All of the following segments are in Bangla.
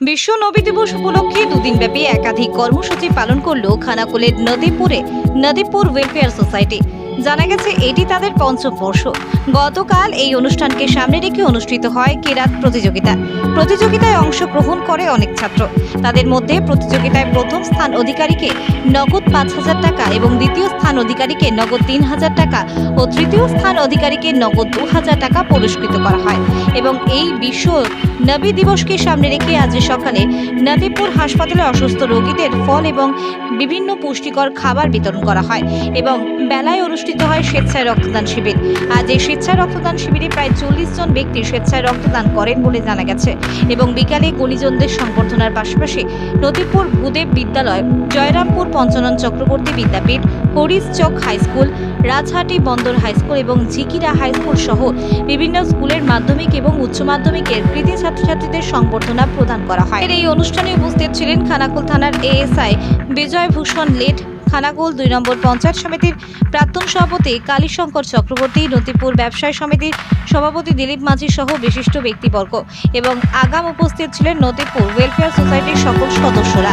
বিশ্ব নবী দিবস উপলক্ষে দুদিনব্যাপী একাধিক কর্মসূচি পালন করল খানাকুলের নদীপুরে নদীপুর ওয়েলফেয়ার সোসাইটি জানা গেছে, এটি তাদের পঞ্চম বর্ষ। গতকাল এই অনুষ্ঠানকে সামনে রেখে অনুষ্ঠিত হয় কেরাত প্রতিযোগিতা। প্রতিযোগিতায় অংশগ্রহণ করে অনেক ছাত্র। তাদের মধ্যে প্রতিযোগিতায় প্রথম স্থান অধিকারীকে নগদ পাঁচ হাজার টাকা এবং দ্বিতীয় স্থান অধিকারীকে নগদ তিন হাজার টাকা ও তৃতীয় স্থান অধিকারীকে নগদ দু হাজার টাকা পুরস্কৃত করা হয়। এবং এই বিশ্ব নবী দিবসকে সামনে রেখে আজ সকালে নদীপুর হাসপাতালে অসুস্থ রোগীদের ফল এবং বিভিন্ন পুষ্টিকর খাবার বিতরণ করা হয় এবং বেলায় অনুষ্ঠিত হয় স্বেচ্ছায় রক্তদান শিবির। আজ এই স্বেচ্ছায় রক্তদান শিবিরে প্রায় চল্লিশ জন ব্যক্তি স্বেচ্ছায় রক্তদান করেন বলে জানা গেছে এবং বিকালে গুণীজনদের সংবর্ধনার পাশাপাশি নদীপুর ভূদেব বিদ্যালয়, জয়রামপুর পঞ্চানন চক্রবর্তী বিদ্যাপীঠ Harishchak high school, Rajhati Bandar high school এবং ঝিকিরা হাই স্কুল সহ বিভিন্ন স্কুলের মাধ্যমিক এবং উচ্চ মাধ্যমিকের কৃতি ছাত্রছাত্রীদের সংবর্ধনা প্রদান করা হয়। এই অনুষ্ঠানে উপস্থিত ছিলেন খানাকুল থানার এএসআই বিজয় ভূষণ লেট খানাকুল দুই নম্বর পঞ্চায়েত সমিতির প্রাক্তন সভাপতি কালীশঙ্কর চক্রবর্তী, নতিপুর ব্যবসায় সমিতির সভাপতি দিলীপ মাঝি সহ বিশিষ্ট ব্যক্তিবর্গ এবং আগাম উপস্থিত ছিলেন নতিপুর ওয়েলফেয়ার সোসাইটির সকল সদস্যরা।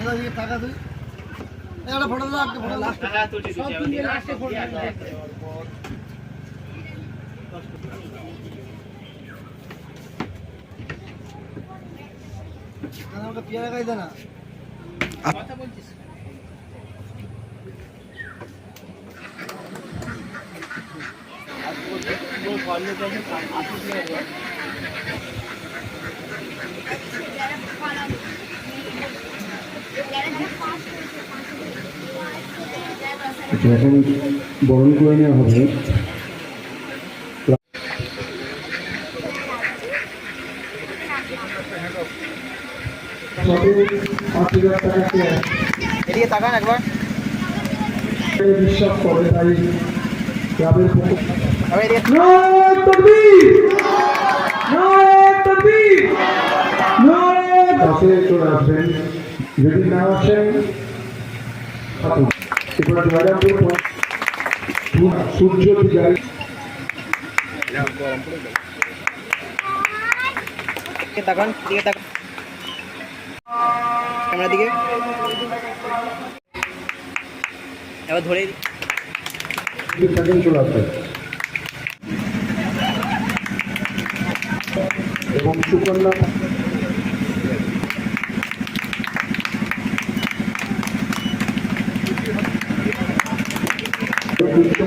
কোথা থেকে টাকা তুই একটা ফটো দাও একটা ফটো দাও দাদা, আমাকে পেয়ারা গাছ দে না আচ্ছা এখন বরণ করে নেওয়া হবে। এদিকে তাকান একবার। বিশ্বাস করে তাই ক্লাবের পক্ষ চলে আসবেন। যদি না আসেন সূর্য- তাকান দিকে তাকান। ক্যামেরা দিকে। এবার ধরে চলে আসবেন এবং সুকন্যা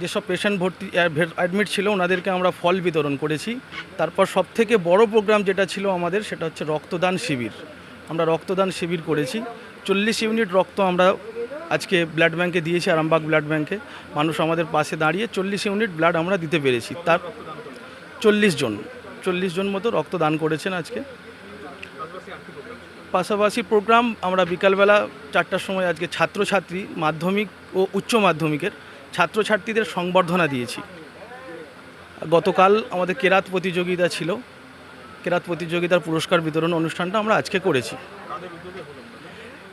যেসব পেশেন্ট ভর্তি অ্যাডমিট ছিল, ওনাদেরকে আমরা ফল বিতরণ করেছি। তারপর সবথেকে বড় প্রোগ্রাম যেটা ছিল আমাদের, সেটা হচ্ছে রক্তদান শিবির। আমরা রক্তদান শিবির করেছি। চল্লিশ ইউনিট রক্ত আমরা আজকে ব্লাড ব্যাংকে দিয়েছি, আরামবাগ ব্লাড ব্যাংকে মানুষ আমাদের পাশে দাঁড়িয়ে চল্লিশ ইউনিট ব্লাড আমরা দিতে পেরেছি। তার চল্লিশ জন চল্লিশ জন মতো রক্তদান করেছেন আজকে। পাশাপাশি প্রোগ্রাম আমরা বিকালবেলা চারটার সময় আজকে ছাত্রছাত্রী, মাধ্যমিক ও উচ্চ মাধ্যমিকের ছাত্রছাত্রীদের সংবর্ধনা দিয়েছি। গতকাল আমাদের কেরাত প্রতিযোগিতা ছিল। কেরাত প্রতিযোগিতার পুরস্কার বিতরণ অনুষ্ঠানটা আমরা আজকে করেছি।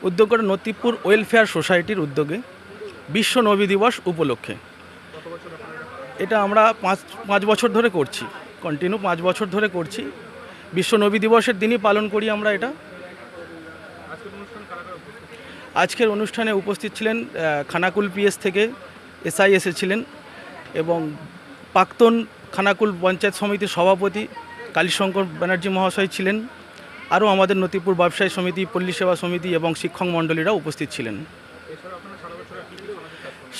উদ্যোগটা নতিবপুর ওয়েলফেয়ার সোসাইটির উদ্যোগে বিশ্ব নবী দিবস উপলক্ষে। এটা আমরা পাঁচ পাঁচ বছর ধরে করছি। কন্টিনিউ পাঁচ বছর ধরে করছি। বিশ্ব নবী দিবসের দিনই পালন করি আমরা এটা। আজকের অনুষ্ঠানে উপস্থিত? ছিলেন খানাকুল পিএস থেকে এসআই এসেছিলেন এবং প্রাক্তন খানাকুল পঞ্চায়েত সমিতির সভাপতি কালীশঙ্কর ব্যানার্জি মহাশয় ছিলেন। আরও আমাদের নতিপুর ব্যবসায়ী সমিতি, পল্লী সেবা সমিতি এবং শিক্ষক মণ্ডলীরা উপস্থিত ছিলেন।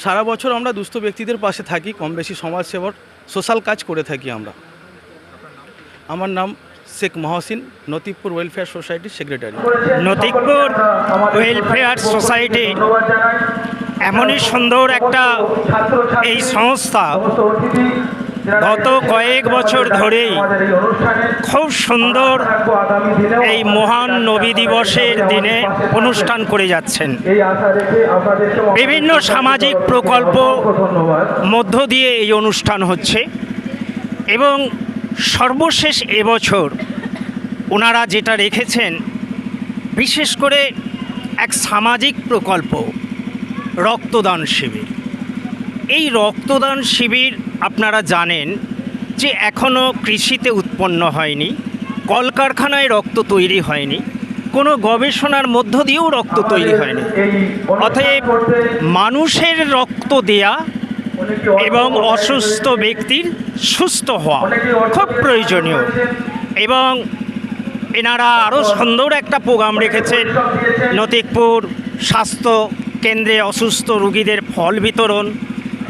সারা বছর আমরা দুস্থ ব্যক্তিদের পাশে থাকি, কম বেশি সমাজসেবার সোশ্যাল কাজ করে থাকি আমরা। আমার নাম শেখ মহসিন নতিবপুর ওয়েলফেয়ার সোসাইটির সেক্রেটারি। নতিকপুর ওয়েলফেয়ার সোসাইটি এমনই সুন্দর একটা এই সংস্থা গত কয়েক বছর ধরেই খুব সুন্দর এই মহান নবী দিবসের দিনে অনুষ্ঠান করে যাচ্ছেন। বিভিন্ন সামাজিক প্রকল্প মধ্য দিয়ে এই অনুষ্ঠান হচ্ছে এবং সর্বশেষ এবছর ওনারা যেটা রেখেছেন, বিশেষ করে এক সামাজিক প্রকল্প। রক্তদান শিবির। এই রক্তদান শিবির আপনারা জানেন যে এখনও কৃষিতে উৎপন্ন হয়নি, কলকারখানায় রক্ত তৈরি হয়নি, কোনো গবেষণার মধ্য দিয়েও রক্ত তৈরি হয়নি। অতএব মানুষের রক্ত দেয়া এবং অসুস্থ ব্যক্তির সুস্থ হওয়া খুব প্রয়োজনীয়। এবং এনারা আরও সুন্দর একটা প্রোগ্রাম রেখেছেন, নতিকপুর স্বাস্থ্য কেন্দ্রে অসুস্থ রুগীদের ফল বিতরণ।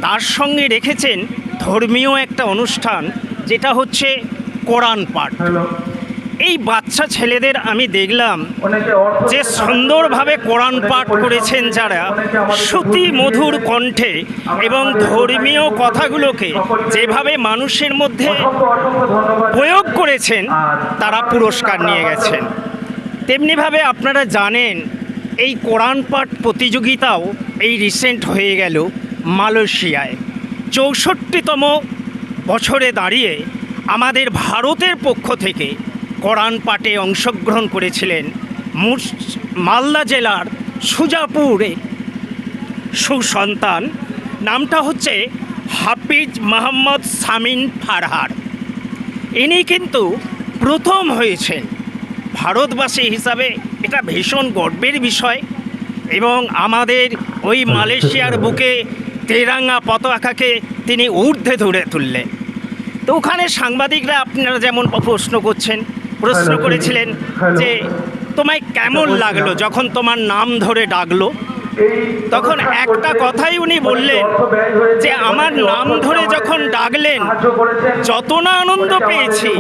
তার সঙ্গে রেখেছেন ধর্মীয় একটা অনুষ্ঠান যেটা হচ্ছে কোরআন পাঠ। এই বাচ্চা ছেলেদের আমি দেখলাম যে সুন্দরভাবে কোরআন পাঠ করেছেন যারা শ্রুতি মধুর কণ্ঠে এবং ধর্মীয় কথাগুলোকে যেভাবে মানুষের মধ্যে প্রয়োগ করেছেন তারা পুরস্কার নিয়ে গেছেন। তেমনিভাবে আপনারা জানেন এই কোরআন পাঠ প্রতিযোগিতাও এই রিসেন্ট হয়ে গেল মালয়েশিয়ায়। চৌষট্টিতম বছরে দাঁড়িয়ে আমাদের ভারতের পক্ষ থেকে কোরআন পাঠে অংশগ্রহণ করেছিলেন মালদা জেলার সুজাপুরে সুসন্তান। নামটা হচ্ছে হাফিজ মোহাম্মদ সামিন ফারহার। ইনি কিন্তু প্রথম হয়েছেন। ভারতবাসী হিসাবে এটা ভীষণ গর্বের বিষয় এবং আমাদের ওই মালয়েশিয়ার বুকে তেরাঙ্গা পতাকাকে তিনি ঊর্ধ্বে ধরে তুললেন। তো ওখানে সাংবাদিকরা আপনারা যেমন প্রশ্ন করছেন প্রশ্ন করেছিলেন যে তোমায় কেমন লাগল যখন তোমার নাম ধরে ডাকলো? তখন একটা কথাই উনি বললেন আমার নাম ধরে যখন ডাকলেন যত না আনন্দ পেয়েছি।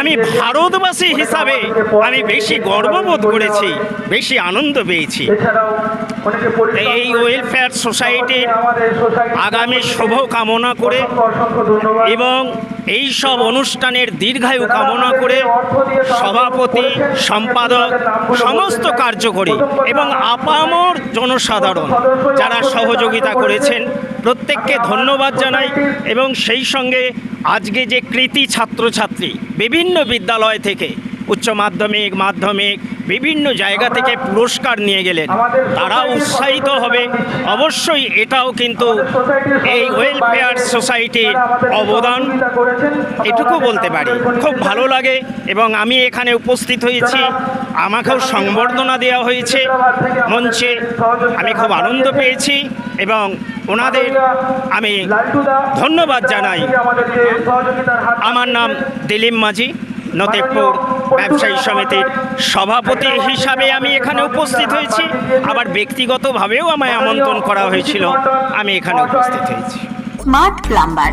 আমি ভারতবাসী হিসাবে আমি বেশি গর্ববোধ করেছি বেশি আনন্দ পেয়েছি। এই ওয়েলফেয়ার সোসাইটির আগামী শুভ কামনা করে এবং এই সব অনুষ্ঠানের দীর্ঘায়ু কামনা করে সভাপতি সম্পাদক সমস্ত কার্যকরী এবং আপামর জনসাধারণ যারা সহযোগিতা করেছেন প্রত্যেককে ধন্যবাদ জানাই এবং সেই সঙ্গে আজকে যে কৃতি ছাত্রছাত্রী বিভিন্ন বিদ্যালয় থেকে উচ্চ মাধ্যমিক মাধ্যমিক, বিভিন্ন জায়গা থেকে পুরস্কার নিয়ে গেলেন তারা উৎসাহিত হবে। অবশ্যই এটাও কিন্তু এই ওয়েলফেয়ার সোসাইটির অবদান। এটুকু বলতে পারি, খুব ভালো লাগে এবং আমি এখানে উপস্থিত হয়েছি। আমাকেও সংবর্ধনা দেওয়া হয়েছে মঞ্চে। আমি খুব আনন্দ পেয়েছি এবং ওনাদের আমি ধন্যবাদ জানাই। আমার নাম দিলীপ মাঝি নতেবপুর ব্যবসায়ী সমিতির সভাপতি হিসাবে আমি এখানে উপস্থিত হয়েছি। আবার ব্যক্তিগতভাবেও আমায় আমন্ত্রণ করা হয়েছিল। আমি এখানে উপস্থিত হয়েছি। Smart plumber